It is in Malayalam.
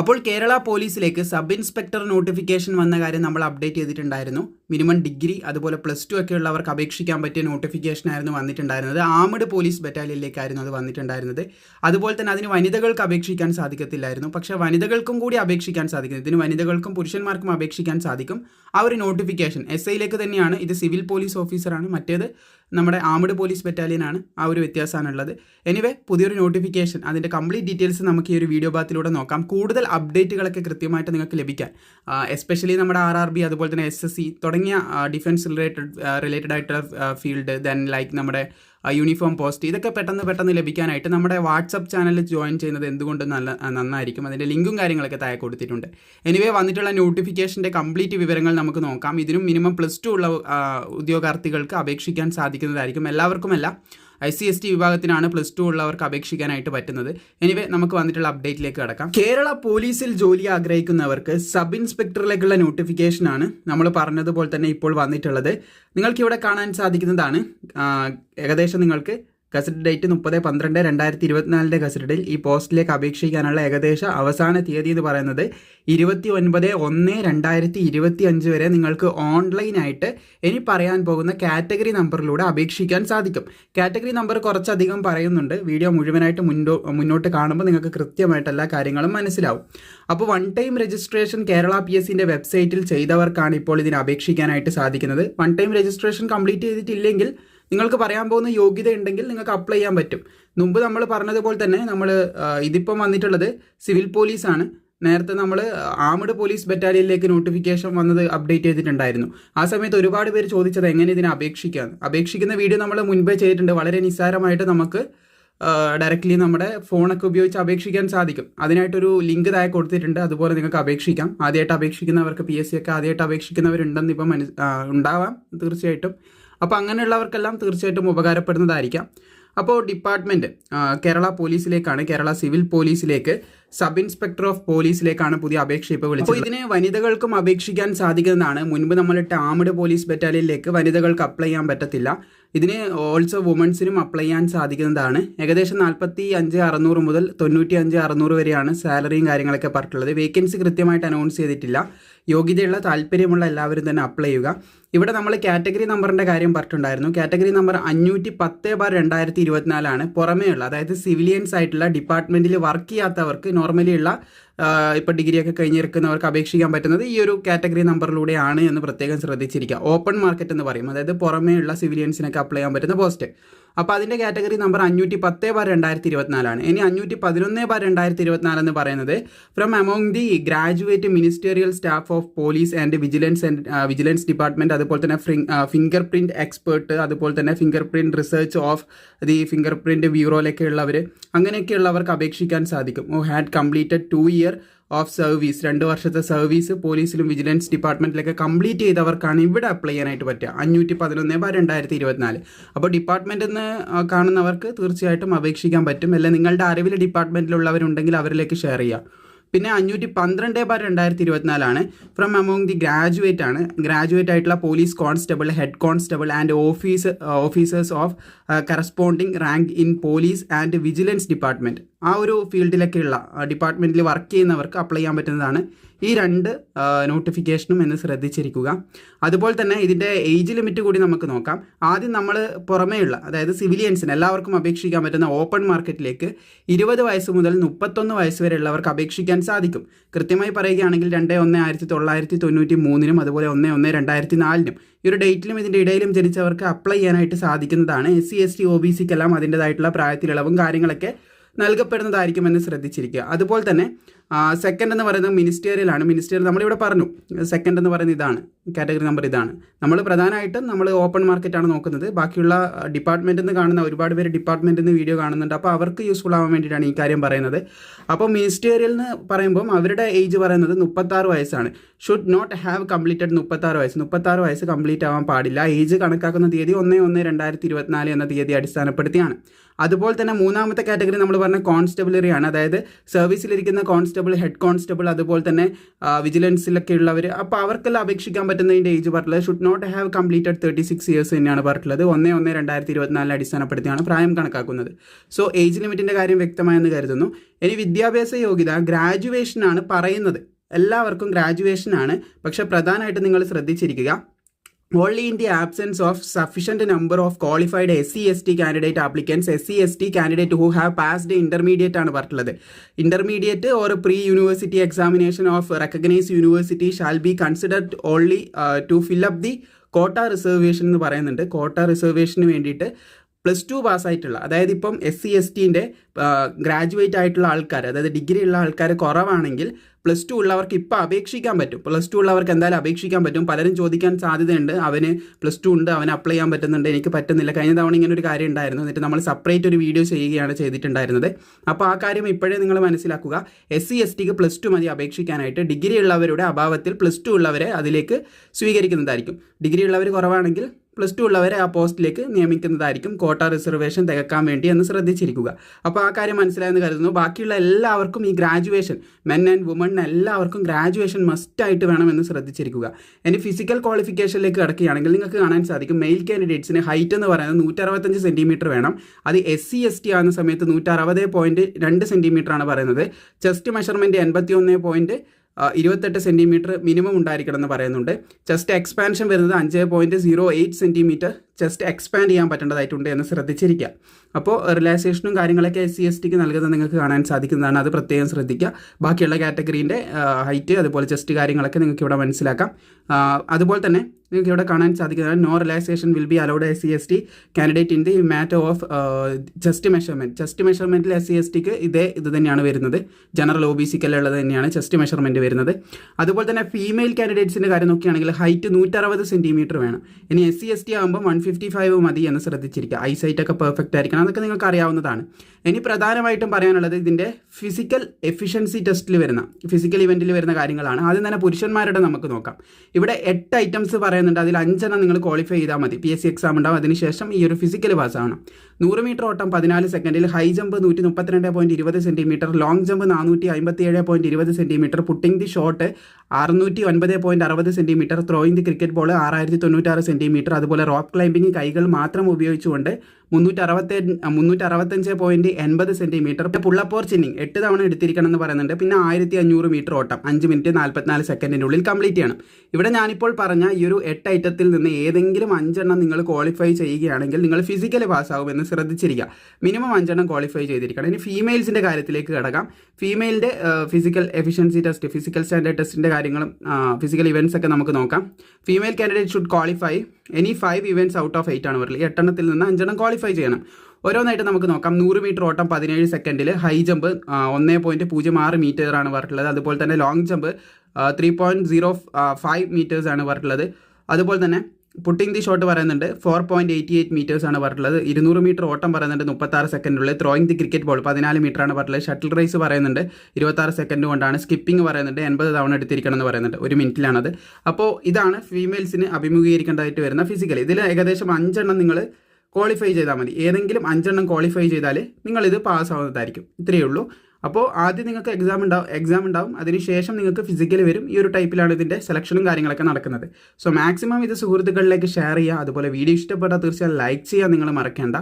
അപ്പോൾ കേരള പോലീസിലേക്ക് സബ് ഇൻസ്പെക്ടർ നോട്ടിഫിക്കേഷൻ വന്ന കാര്യം നമ്മൾ അപ്ഡേറ്റ് ചെയ്തിട്ടുണ്ടായിരുന്നു. മിനിമം ഡിഗ്രി അതുപോലെ പ്ലസ് ടു ഒക്കെ ഉള്ളവർക്ക് അപേക്ഷിക്കാൻ പറ്റിയ നോട്ടിഫിക്കേഷൻ ആയിരുന്നു വന്നിട്ടുണ്ടായിരുന്നത്. ആമഡ് പോലീസ് ബറ്റാലിയനിലേക്കായിരുന്നു അത് വന്നിട്ടുണ്ടായിരുന്നത്. അതുപോലെ തന്നെ അതിന് വനിതകൾക്ക് അപേക്ഷിക്കാൻ സാധിക്കത്തില്ലായിരുന്നു. പക്ഷേ വനിതകൾക്കും കൂടി അപേക്ഷിക്കാൻ സാധിക്കുന്നു. ഇതിന് വനിതകൾക്കും പുരുഷന്മാർക്കും അപേക്ഷിക്കാൻ സാധിക്കും. ആ ഒരു നോട്ടിഫിക്കേഷൻ എസ് ഐയിലേക്ക് തന്നെയാണ്. ഇത് സിവിൽ പോലീസ് ഓഫീസറാണ് മറ്റേത് നമ്മുടെ ആമഡ് പോലീസ് ബറ്റാലിയൻ ആണ് ആ ഒരു വ്യത്യാസമാണുള്ളത്. എനിവേ പുതിയൊരു നോട്ടിഫിക്കേഷൻ അതിന്റെ കംപ്ലീറ്റ് ഡീറ്റെയിൽസ് നമുക്ക് ഈ ഒരു വീഡിയോ ഭാഗത്തിലൂടെ നോക്കാം. കൂടുതൽ അപ്ഡേറ്റുകളൊക്കെ കൃത്യമായിട്ട് നിങ്ങൾക്ക് ലഭിക്കാൻ. എസ്പെഷ്യലി നമ്മുടെ ആർ ആർ ബി അതുപോലെ തന്നെ എസ് എസ് സി തുടങ്ങിയ ഡിഫൻസ് റിലേറ്റഡ് റിലേറ്റഡ് ആയിട്ടുള്ള ഫീൽഡ് ദെൻ ലൈക്ക് നമ്മുടെ യൂണിഫോം പോസ്റ്റ് ഇതൊക്കെ പെട്ടെന്ന് പെട്ടെന്ന് ലഭിക്കാനായിട്ട് നമ്മുടെ വാട്സപ്പ് ചാനലിൽ ജോയിൻ ചെയ്യുന്നത് എന്തുകൊണ്ട് നല്ല നന്നായിരിക്കും? അതിന്റെ ലിങ്കും കാര്യങ്ങളൊക്കെ താഴെ കൊടുത്തിട്ടുണ്ട്. എനിവേ വന്നിട്ടുള്ള നോട്ടിഫിക്കേഷന്റെ കംപ്ലീറ്റ് വിവരങ്ങൾ നമുക്ക് നോക്കാം. ഇതിനും മിനിമം പ്ലസ് ടു ഉള്ള ഉദ്യോഗാർത്ഥികൾക്ക് അപേക്ഷിക്കാൻ സാധിക്കുന്നതായിരിക്കും. എല്ലാവർക്കുമല്ല. ഐ സി എസ് ടി വിഭാഗത്തിനാണ് പ്ലസ് ടു ഉള്ളവർക്ക് അപേക്ഷിക്കാനായിട്ട് പറ്റുന്നത്. എനിവേ നമുക്ക് വന്നിട്ടുള്ള അപ്ഡേറ്റിലേക്ക് കടക്കാം. കേരള പോലീസിൽ ജോലി ആഗ്രഹിക്കുന്നവർക്ക് സബ് ഇൻസ്പെക്ടറിലേക്കുള്ള നോട്ടിഫിക്കേഷനാണ് നമ്മൾ പറഞ്ഞതുപോലെ തന്നെ ഇപ്പോൾ വന്നിട്ടുള്ളത്. നിങ്ങൾക്ക് ഇവിടെ കാണാൻ സാധിക്കുന്നതാണ്. ഏകദേശം നിങ്ങൾക്ക് ഗസറ്റ് ഡേറ്റ് മുപ്പത് പന്ത്രണ്ട് രണ്ടായിരത്തി ഇരുപത്തിനാലിന്റെ ഗസറ്റിൽ ഈ പോസ്റ്റിലേക്ക് അപേക്ഷിക്കാനുള്ള ഏകദേശ അവസാന തീയതി എന്ന് പറയുന്നത് ഇരുപത്തി ഒൻപത് ഒന്ന് രണ്ടായിരത്തി ഇരുപത്തി അഞ്ച് വരെ നിങ്ങൾക്ക് ഓൺലൈനായിട്ട് ഇനി പറയാൻ പോകുന്ന കാറ്റഗറി നമ്പറിലൂടെ അപേക്ഷിക്കാൻ സാധിക്കും. കാറ്റഗറി നമ്പർ കുറച്ചധികം പറയുന്നുണ്ട്. വീഡിയോ മുഴുവനായിട്ട് മുൻപോ മുന്നോട്ട് കാണുമ്പോൾ നിങ്ങൾക്ക് കൃത്യമായിട്ട് എല്ലാ കാര്യങ്ങളും മനസ്സിലാവും. അപ്പോൾ one time registration Kerala P S സിന്റെ വെബ്സൈറ്റിൽ ചെയ്തവർക്കാണ് ഇപ്പോൾ ഇതിന് അപേക്ഷിക്കാനായിട്ട് സാധിക്കുന്നത്. വൺ ടൈം രജിസ്ട്രേഷൻ കംപ്ലീറ്റ് ചെയ്തിട്ടില്ലെങ്കിൽ നിങ്ങൾക്ക് പറയാൻ പോകുന്ന യോഗ്യത ഉണ്ടെങ്കിൽ നിങ്ങൾക്ക് അപ്ലൈ ചെയ്യാൻ പറ്റും. മുമ്പ് നമ്മൾ പറഞ്ഞതുപോലെ തന്നെ നമ്മൾ ഇതിപ്പം വന്നിട്ടുള്ളത് സിവിൽ പോലീസാണ് നേരത്തെ നമ്മൾ ആമഡ് പോലീസ് ബറ്റാലിയനിലേക്ക് നോട്ടിഫിക്കേഷൻ വന്നത് അപ്ഡേറ്റ് ചെയ്തിട്ടുണ്ടായിരുന്നു. ആ സമയത്ത് ഒരുപാട് പേര് ചോദിച്ചത് എങ്ങനെ ഇതിനെ അപേക്ഷിക്കാം അപേക്ഷിക്കുന്ന വീഡിയോ നമ്മൾ മുൻപേ ചെയ്തിട്ടുണ്ട്. വളരെ നിസ്സാരമായിട്ട് നമുക്ക് ഡയറക്റ്റ്ലി നമ്മുടെ ഫോണൊക്കെ ഉപയോഗിച്ച് അപേക്ഷിക്കാൻ സാധിക്കും. അതിനായിട്ടൊരു ലിങ്ക് താഴെ കൊടുത്തിട്ടുണ്ട്. അതുപോലെ നിങ്ങൾക്ക് അപേക്ഷിക്കാം. ആദ്യമായിട്ട് അപേക്ഷിക്കുന്നവർക്ക് പി എസ് സി ഒക്കെ ആദ്യമായിട്ട് അപേക്ഷിക്കുന്നവരുണ്ടെന്ന് ഇപ്പം മനസ് ഉണ്ടാവാം. തീർച്ചയായിട്ടും. അപ്പോൾ അങ്ങനെയുള്ളവർക്കെല്ലാം തീർച്ചയായിട്ടും ഉപകാരപ്പെടുന്നതായിരിക്കാം. അപ്പോൾ ഡിപ്പാർട്ട്മെന്റ് കേരള പോലീസിലേക്കാണ് കേരള സിവിൽ പോലീസിലേക്ക് സബ് ഇൻസ്പെക്ടർ ഓഫ് പോലീസിലേക്കാണ് പുതിയ അപേക്ഷ ഇപ്പോൾ വിളിച്ചത്. അപ്പോൾ ഇതിന് വനിതകൾക്കും അപേക്ഷിക്കാൻ സാധിക്കുന്നതാണ്. മുൻപ് നമ്മൾ ടാമഡ് പോലീസ് ബറ്റാലിയനിലേക്ക് വനിതകൾക്ക് അപ്ലൈ ചെയ്യാൻ പറ്റത്തില്ല. ഇതിന് ഓൾസോ വുമൻസിനും അപ്ലൈ ചെയ്യാൻ സാധിക്കുന്നതാണ്. ഏകദേശം നാൽപ്പത്തി അഞ്ച് അറുന്നൂറ് മുതൽ തൊണ്ണൂറ്റി അഞ്ച് അറുന്നൂറ് വരെയാണ് സാലറിയും കാര്യങ്ങളൊക്കെ പറഞ്ഞിട്ടുള്ളത്. വേക്കൻസി കൃത്യമായിട്ട് അനൗൺസ് ചെയ്തിട്ടില്ല. യോഗ്യതയുള്ള താല്പര്യമുള്ള എല്ലാവരും തന്നെ അപ്ലൈ ചെയ്യുക. ഇവിടെ നമ്മൾ കാറ്റഗറി നമ്പറിന്റെ കാര്യം പറഞ്ഞിട്ടുണ്ടായിരുന്നു. കാറ്റഗറി നമ്പർ അഞ്ഞൂറ്റി പത്ത് ബാർ രണ്ടായിരത്തി ഇരുപത്തിനാലാണ്. പുറമേയുള്ള അതായത് സിവിലിയൻസ് ആയിട്ടുള്ള ഡിപ്പാർട്ട്മെന്റിൽ വർക്ക് ചെയ്യാത്തവർക്ക് നോർമലി ഉള്ള ഇപ്പോൾ ഡിഗ്രിയൊക്കെ കഴിഞ്ഞിരിക്കുന്നവർക്ക് അപേക്ഷിക്കാൻ പറ്റുന്നത് ഈ ഒരു കാറ്റഗറി നമ്പറിലൂടെയാണ് എന്ന് പ്രത്യേകം ശ്രദ്ധിച്ചിരിക്കുക. ഓപ്പൺ മാർക്കറ്റ് എന്ന് പറയും. അതായത് പുറമേയുള്ള സിവിലിയൻസിനൊക്കെ അപ്ലൈ ചെയ്യാൻ പറ്റുന്ന പോസ്റ്റ്. അപ്പോൾ അതിന്റെ കാറ്റഗറി നമ്പർ അഞ്ഞൂറ്റി പത്ത് ബാർ രണ്ടായിരത്തി ഇരുപത്തിനാലാണ് ഇനി അഞ്ഞൂറ്റി പതിനൊന്ന് ബാർ രണ്ടായിരത്തി ഇരുപത്തിനാല് എന്ന് പറയുന്നത് from among the graduate ministerial staff of police and vigilance and vigilance department അതുപോലെ തന്നെ ഫിംഗർ പ്രിന്റ് എക്സ്പേർട്ട് അതുപോലെ തന്നെ fingerprint research of the fingerprint ബ്യൂറോയിലൊക്കെ ഉള്ളവർ അങ്ങനെയൊക്കെയുള്ളവർക്ക് അപേക്ഷിക്കാൻ സാധിക്കും. Who had completed two year of service രണ്ട് വർഷത്തെ സർവീസ് പോലീസിലും വിജിലൻസ് ഡിപ്പാർട്ട്മെന്റിലൊക്കെ കംപ്ലീറ്റ് ചെയ്തവർക്കാണ് ഇവിടെ അപ്ലൈ ചെയ്യാനായിട്ട് പറ്റുക. അഞ്ഞൂറ്റി പതിനൊന്ന് ബാ രണ്ടായിരത്തി ഇരുപത്തിനാല് അപ്പോൾ ഡിപ്പാർട്ട്മെന്റിൽ നിന്ന് കാണുന്നവർക്ക് തീർച്ചയായിട്ടും അപേക്ഷിക്കാൻ പറ്റും. അല്ലെങ്കിൽ നിങ്ങളുടെ അറിവിൽ ഡിപ്പാർട്ട്മെന്റിലുള്ളവരുണ്ടെങ്കിൽ അവരിലേക്ക് ഷെയർ ചെയ്യുക. പിന്നെ അഞ്ഞൂറ്റി പന്ത്രണ്ട് ബാർ രണ്ടായിരത്തി ഇരുപത്തിനാലാണ് ഫ്രം അമോങ് ദി ഗ്രാജുവേറ്റ് ആണ്. ഗ്രാജുവേറ്റ് ആയിട്ടുള്ള police constable head constable and office officers of corresponding rank in police and vigilance department ആ ഒരു ഫീൽഡിലൊക്കെയുള്ള ഡിപ്പാർട്ട്മെന്റിൽ വർക്ക് ചെയ്യുന്നവർക്ക് അപ്ലൈ ചെയ്യാൻ പറ്റുന്നതാണ്. ഈ രണ്ട് നോട്ടിഫിക്കേഷനും എന്ന് ശ്രദ്ധിച്ചിരിക്കുക. അതുപോലെ തന്നെ ഇതിന്റെ ഏജ് ലിമിറ്റ് കൂടി നമുക്ക് നോക്കാം. ആദ്യം നമ്മൾ പുറമേയുള്ള അതായത് സിവിലിയൻസിന് എല്ലാവർക്കും അപേക്ഷിക്കാൻ പറ്റുന്ന ഓപ്പൺ മാർക്കറ്റിലേക്ക് ഇരുപത് വയസ്സ് മുതൽ മുപ്പത്തൊന്ന് വയസ്സ് വരെ ഉള്ളവർക്ക് അപേക്ഷിക്കാൻ സാധിക്കും. കൃത്യമായി പറയുകയാണെങ്കിൽ രണ്ട് ഒന്ന് ആയിരത്തി തൊള്ളായിരത്തി തൊണ്ണൂറ്റി മൂന്നിനും അതുപോലെ ഒന്ന് ഒന്ന് രണ്ടായിരത്തി നാലിനും ഈ ഒരു ഡേറ്റിലും ഇതിന്റെ ഇടയിലും ജനിച്ചവർക്ക് അപ്ലൈ ചെയ്യാനായിട്ട് സാധിക്കുന്നതാണ്. S C S T O B സിക്കെല്ലാം അതിന്റെതായിട്ടുള്ള പ്രായത്തിലിളവും കാര്യങ്ങളൊക്കെ നൽകപ്പെടുന്നതായിരിക്കുമെന്ന് ശ്രദ്ധിച്ചിരിക്കുക. അതുപോലെ തന്നെ സെക്കൻഡ് എന്ന് പറയുന്നത് മിനിസ്റ്റേറിയലാണ് മിനിസ്റ്റേറിയൽ നമ്മളിവിടെ പറഞ്ഞു. സെക്കൻഡ് എന്ന് പറയുന്നത് ഇതാണ്. കാറ്റഗറി നമ്പർ ഇതാണ്. നമ്മൾ പ്രധാനമായിട്ടും നമ്മൾ ഓപ്പൺ മാർക്കറ്റാണ് നോക്കുന്നത്. ബാക്കിയുള്ള ഡിപ്പാർട്ട്മെന്റിൽ നിന്ന് കാണുന്ന ഒരുപാട് പേര് ഡിപ്പാർട്ട്മെന്റിൽ നിന്ന് വീഡിയോ കാണുന്നുണ്ട്. അപ്പോൾ അവർക്ക് യൂസ്ഫുൾ ആവാൻ വേണ്ടിയിട്ടാണ് ഈ കാര്യം പറയുന്നത്. അപ്പോൾ മിനിസ്റ്റേറിയൽ എന്ന് പറയുമ്പം അവരുടെ ഏജ് പറയുന്നത് മുപ്പത്താറ് വയസ്സാണ്. ഷുഡ് നോട്ട് ഹാവ് കംപ്ലീറ്റഡ് മുപ്പത്താറ് വയസ്സ്. മുപ്പത്താറ് വയസ്സ് കംപ്ലീറ്റ് ആവാൻ പാടില്ല. ഏജ് കണക്കാക്കുന്ന തീയതി ഒന്ന് ഒന്ന് രണ്ടായിരത്തി ഇരുപത്തിനാല് എന്ന തീയതി അടിസ്ഥാനപ്പെടുത്തിയാണ്. അതുപോലെ തന്നെ മൂന്നാമത്തെ കാറ്റഗറി നമ്മൾ പറഞ്ഞ കോൺസ്റ്റബിളറി ആണ്. അതായത് സർവീസിലിരിക്കുന്ന കോൺസ്റ്റബിൾ ഹെഡ് കോൺസ്റ്റബിൾ അതുപോലെ തന്നെ വിജിലൻസിലൊക്കെ ഉള്ളവർ അപ്പോൾ അവർക്കെല്ലാം അപേക്ഷിക്കാൻ പറ്റുന്നതിന്റെ ഏജ് പറഞ്ഞിട്ടുള്ളത് should not have completed thirty six years തന്നെയാണ് പറഞ്ഞിട്ടുള്ളത്. ഒന്ന് ഒന്ന് രണ്ടായിരത്തി ഇരുപത്തിനാലിനെ അടിസ്ഥാനപ്പെടുത്തിയാണ് പ്രായം കണക്കാക്കുന്നത്. സോ ഏജ് ലിമിറ്റിന്റെ കാര്യം വ്യക്തമായെന്ന് കരുതുന്നു. ഇനി വിദ്യാഭ്യാസ യോഗ്യത ഗ്രാജുവേഷനാണ് പറയുന്നത്. എല്ലാവർക്കും ഗ്രാജുവേഷനാണ് പക്ഷേ പ്രധാനമായിട്ട് നിങ്ങൾ ശ്രദ്ധിച്ചിരിക്കുക only in the absence of sufficient number of qualified S C S T candidate applicants S C S T candidate who have passed intermediate ആണ് പറഞ്ഞിട്ടുള്ളത്. Intermediate or pre university examination of recognise university shall be considered only to fill up the quota reservation എന്ന് പറയുന്നുണ്ട്. കോട്ട റിസർവേഷന് വേണ്ടിയിട്ട് പ്ലസ് ടു പാസ്സായിട്ടുള്ള അതായത് ഇപ്പം എസ് സി എസ് ടീന്റെ ഗ്രാജുവേറ്റ് ആയിട്ടുള്ള ആൾക്കാർ അതായത് ഡിഗ്രി ഉള്ള ആൾക്കാർ കുറവാണെങ്കിൽ പ്ലസ് ടു ഉള്ളവർക്ക് ഇപ്പോൾ അപേക്ഷിക്കാൻ പറ്റും. പ്ലസ് ടു ഉള്ളവർക്ക് എന്തായാലും അപേക്ഷിക്കാൻ പറ്റും. പലരും ചോദിക്കാൻ സാധ്യതയുണ്ട്. അവന് പ്ലസ് ടു ഉണ്ട് അവന് അപ്ലൈ ചെയ്യാൻ പറ്റുന്നുണ്ട് എനിക്ക് പറ്റുന്നില്ല. കഴിഞ്ഞ തവണ ഇങ്ങനെ ഒരു കാര്യം ഉണ്ടായിരുന്നു. എന്നിട്ട് നമ്മൾ സെപ്പറേറ്റ് ഒരു വീഡിയോ ചെയ്യുകയാണ് ചെയ്തിട്ടുണ്ടായിരുന്നത്. അപ്പോൾ ആ കാര്യം ഇപ്പോഴേ നിങ്ങൾ മനസ്സിലാക്കുക. എസ് സി എസ് ടിക്ക് പ്ലസ് ടു മതി അപേക്ഷിക്കാനായിട്ട്. ഡിഗ്രി ഉള്ളവരുടെ അഭാവത്തിൽ പ്ലസ് ടു ഉള്ളവരെ അതിലേക്ക് സ്വീകരിക്കുന്നതായിരിക്കും. ഡിഗ്രി ഉള്ളവർ കുറവാണെങ്കിൽ പ്ലസ് ടു ഉള്ളവരെ ആ പോസ്റ്റിലേക്ക് നിയമിക്കുന്നതായിരിക്കും കോട്ട റിസർവേഷൻ തികക്കാൻ വേണ്ടി എന്ന് ശ്രദ്ധിച്ചിരിക്കുക. അപ്പോൾ ആ കാര്യം മനസ്സിലായെന്ന് കരുതുന്നു. ബാക്കിയുള്ള എല്ലാവർക്കും ഈ ഗ്രാജുവേഷൻ മെൻ ആൻഡ് വുമൺ എല്ലാവർക്കും ഗ്രാജുവേഷൻ മസ്റ്റായിട്ട് വേണമെന്ന് ശ്രദ്ധിച്ചിരിക്കുക. ഇനി ഫിസിക്കൽ ക്വാളിഫിക്കേഷനിലേക്ക് കിടക്കുകയാണെങ്കിൽ നിങ്ങൾക്ക് കാണാൻ സാധിക്കും. മെയിൽ കാൻഡിഡേറ്റ്സിന് ഹൈറ്റ് എന്ന് പറയുന്നത് നൂറ്ററുപത്തഞ്ച് സെന്റിമീറ്റർ വേണം. അത് എസ് സി എസ് ടി ആകുന്ന സമയത്ത് നൂറ്ററുപത് പോയിന്റ് രണ്ട് സെന്റിമീറ്റർ ആണ് പറയുന്നത്. ചെസ്റ്റ് മെഷർമെന്റ് എൺപത്തി ഒന്ന് പോയിന്റ് ഇരുപത്തെട്ട് സെന്റിമീറ്റർ മിനിമം ഉണ്ടായിരിക്കണം എന്ന് പറയുന്നുണ്ട്. ചെസ്റ്റ് എക്സ്പാൻഷൻ വരുന്നത് അഞ്ച് point zero eight centimetre chest expand ചെയ്യാൻ പറ്റേണ്ടതായിട്ടുണ്ട് എന്ന് ശ്രദ്ധിച്ചിരിക്കുക അപ്പോൾ റിലാക്സേഷനും കാര്യങ്ങളൊക്കെ എസ് സി എസ് ടിക്ക് നൽകുന്നത് നിങ്ങൾക്ക് കാണാൻ സാധിക്കുന്നതാണ്. അത് പ്രത്യേകം ശ്രദ്ധിക്കുക. ബാക്കിയുള്ള കാറ്റഗറീന്റെ ഹൈറ്റ് അതുപോലെ ചെസ്റ്റ് കാര്യങ്ങളൊക്കെ നിങ്ങൾക്ക് ഇവിടെ മനസ്സിലാക്കാം. അതുപോലെ തന്നെ നിങ്ങൾക്ക് ഇവിടെ കാണാൻ സാധിക്കുന്നതാണ്. No relaxation will be allowed S C S T candidate in the matter of chest measurement chest മെഷർമെന്റിൽ S C S ടിക്ക് ഇതേ ഇത് തന്നെയാണ് വരുന്നത്. ജനറൽ ഒ ബി സിക്കെല്ലാം തന്നെയാണ് ചെസ്റ്റ് മെഷർമെന്റ് വരുന്നത്. അതുപോലെ തന്നെ ഫീമെയിൽ കാൻഡിഡേറ്റ്സിന്റെ കാര്യം നോക്കുകയാണെങ്കിൽ ഹൈറ്റ് നൂറ്ററുപത് സെന്റിമീറ്റർ വേണം. ഇനി എസ് സി എസ് ടി ആകുമ്പോൾ വൺ ഫിഫ്റ്റി ഫൈവ് മതി എന്ന് ശ്രദ്ധിച്ചിരിക്കുക. ഐസൈറ്റ് ഒക്കെ പെർഫെക്റ്റ് ആയിരിക്കണം. അതൊക്കെ നിങ്ങൾക്ക് അറിയാവുന്നതാണ്. ഇനി പ്രധാനമായിട്ടും പറയാനുള്ളത് ഇതിന്റെ ഫിസിക്കൽ എഫിഷ്യൻസി ടെസ്റ്റിൽ വരുന്ന ഫിസിക്കൽ ഇവന്റിൽ വരുന്ന കാര്യങ്ങളാണ്. ആദ്യം തന്നെ പുരുഷന്മാരുടെ നമുക്ക് നോക്കാം. ഇവിടെ എട്ട് ഐറ്റംസ് പറയുന്നുണ്ട്. അതിൽ അഞ്ചെണ്ണം നിങ്ങൾ ക്വാളിഫൈ ചെയ്താൽ മതി. പി എസ് സി എക്സാം ഉണ്ടാവും. അതിനുശേഷം ഈ ഒരു ഫിസിക്കൽ പാസ്സാവണം നൂറ് മീറ്റർ ഓട്ടം പതിനാല് സെക്കൻഡിൽ ഹൈ ജമ്പ് നൂറ്റി മുപ്പത്തിരണ്ട് പോയിന്റ് ഇരുപത് സെന്റിമീറ്റർ ലോങ് ജമ്പ് നാനൂറ്റി അമ്പത്തി ഏഴ് പോയിന്റ് ഇരുപത് സെന്റിമീറ്റർ പുട്ടിംഗ് ദി ഷോട്ട് അറുന്നൂറ്റി ഒൻപത് പോയിന്റ് അറുപത് centimetre throwing the cricket ball ആറായിരത്തി തൊണ്ണൂറ്റാറ് സെന്റിമീറ്റർ അതുപോലെ റോക്ക് ക്ലൈമ്പിംഗ് കൈകൾ മാത്രം ഉപയോഗിച്ചുകൊണ്ട് മുന്നൂറ്റി അറുപത്തി മുന്നൂറ്റി അറുപത്തഞ്ച് പോയിന്റ് എൺപത് സെന്റിമീറ്റർ പുള്ളപ്പോർ ചിന്നിങ് എട്ട് തവണ എടുത്തിരിക്കണം എന്ന് പറയുന്നുണ്ട്. പിന്നെ ആയിരത്തി അഞ്ഞൂറ് മീറ്റർ ഓട്ടം അഞ്ച് മിനിറ്റ് നാൽപ്പത്തിനാല് സെക്കൻഡിനുള്ളിൽ കംപ്ലീറ്റ് ചെയ്യണം. ഇവിടെ ഞാനിപ്പോൾ പറഞ്ഞ ഈ ഒരു എട്ട് ഐറ്റത്തിൽ നിന്ന് ഏതെങ്കിലും അഞ്ചെണ്ണം നിങ്ങൾ ക്വാളിഫൈ ചെയ്യുകയാണെങ്കിൽ നിങ്ങൾ ഫിസിക്കലി പാസ്സാകുമെന്ന് ശ്രദ്ധിച്ചിരിക്കുക. മിനിമം അഞ്ചെണ്ണം ക്വാളിഫൈ ചെയ്തിരിക്കണം. ഇനി ഫീമെയിൽസിന്റെ കാര്യത്തിലേക്ക് കിടക്കാം. ഫീമെയിലിന്റെ physical efficiency test physical standard ടെസ്റ്റിന്റെ കാര്യങ്ങളും ഫിസിക്കൽ ഇവന്റ്സ് ഒക്കെ നമുക്ക് നോക്കാം. Female candidate should qualify any five events out of eight ആണ് പറയുന്നത് എട്ടെണ്ണത്തിൽ നിന്ന് അഞ്ചെണ്ണം ക്വാളിഫൈ ചെയ്യണം. ഓരോന്നായിട്ട് നമുക്ക് നോക്കാം. നൂറ് മീറ്റർ ഓട്ടം പതിനേഴ് സെക്കൻഡിൽ ഹൈ ജമ്പ് ഒന്നേ പോയിന്റ് പൂജ്യം ആറ് മീറ്ററാണ് പറഞ്ഞിട്ടുള്ളത്. അതുപോലെ തന്നെ long jump three point zero five മീറ്റേഴ്സാണ് പറഞ്ഞിട്ടുള്ളത്. അതുപോലെ തന്നെ പുട്ടിംഗ് ദി ഷോട്ട് പറയുന്നുണ്ട് four point eighty eight metres ആണ് പറഞ്ഞിട്ടുള്ളത്. ഇരുന്നൂറ് മീറ്റർ ഓട്ടം പറയുന്നുണ്ട് മുപ്പത്താറ് സെക്കൻഡിനുള്ളിൽ. ത്രോയിങ് ദി ക്രിക്കറ്റ് ബോൾ പതിനാല് മീറ്റർ ആണ് പറഞ്ഞിട്ടുള്ളത്. ഷട്ടിൽ റേസ് പറയുന്നുണ്ട് ഇരുപത്താറ് സെക്കൻഡ് കൊണ്ടാണ്. സ്കിപ്പിംഗ് പറയുന്നുണ്ട് എൺപത് തവണ എടുത്തിരിക്കണം എന്ന് പറയുന്നുണ്ട്. ഒരു മിനിറ്റിലാണത്. അപ്പോൾ ഇതാണ് ഫീമെയിൽസിന് അഭിമുഖീകരിക്കേണ്ടതായിട്ട് വരുന്ന ഫിസിക്കൽ ഇതിൽ ഏകദേശം അഞ്ചെണ്ണം നിങ്ങൾ ക്വാളിഫൈ ചെയ്താൽ മതി. ഏതെങ്കിലും അഞ്ചെണ്ണം ക്വാളിഫൈ ചെയ്താൽ നിങ്ങളിത് പാസ്സാവുന്നതായിരിക്കും ഇത്രയേ ഉള്ളൂ. അപ്പോൾ ആദ്യം നിങ്ങൾക്ക് എക്സാം ഉണ്ടാവും എക്സാം ഉണ്ടാവും. അതിനുശേഷം നിങ്ങൾക്ക് ഫിസിക്കൽ വരും. ഈ ഒരു ടൈപ്പിലാണ് ഇതിന്റെ സെലക്ഷനും കാര്യങ്ങളൊക്കെ നടക്കുന്നത്. സോ മാക്സിമം ഇത് സുഹൃത്തുക്കളിലേക്ക് ഷെയർ ചെയ്യുക. അതുപോലെ വീഡിയോ ഇഷ്ടപ്പെട്ടാൽ തീർച്ചയായും ലൈക്ക് ചെയ്യാൻ നിങ്ങൾ മറക്കേണ്ട.